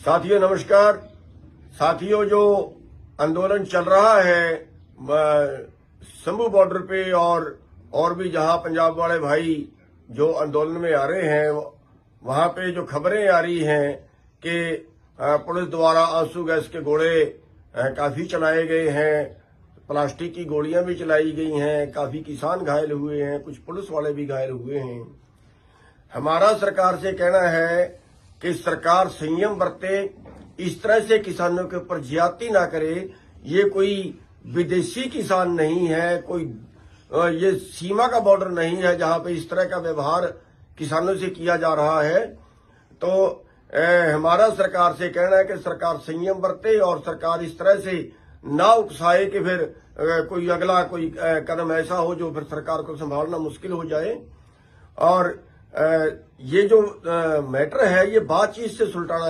साथियों, नमस्कार। साथियों, जो आंदोलन चल रहा है शंभू बॉर्डर पे और और भी जहाँ पंजाब वाले भाई जो आंदोलन में आ रहे हैं, वहाँ पे जो खबरें आ रही हैं कि पुलिस द्वारा आँसू गैस के गोले काफ़ी चलाए गए हैं, प्लास्टिक की गोलियाँ भी चलाई गई हैं, काफ़ी किसान घायल हुए हैं, कुछ पुलिस वाले भी घायल हुए हैं। हमारा सरकार से कहना है कि सरकार संयम बरते इस तरह से किसानों के ऊपर ज्यादती ना करे। ये कोई विदेशी किसान नहीं है कोई ये सीमा का बॉर्डर नहीं है जहाँ पे इस तरह का व्यवहार किसानों से किया जा रहा है। तो अ, हमारा सरकार से कहना है कि सरकार संयम बरते और सरकार इस तरह से ना उकसाए कि फिर अ, कोई अगला कोई अ, कदम ऐसा हो जो फिर सरकार को संभालना मुश्किल हो जाए। और ये जो मैटर है ये बातचीत से सुलटाना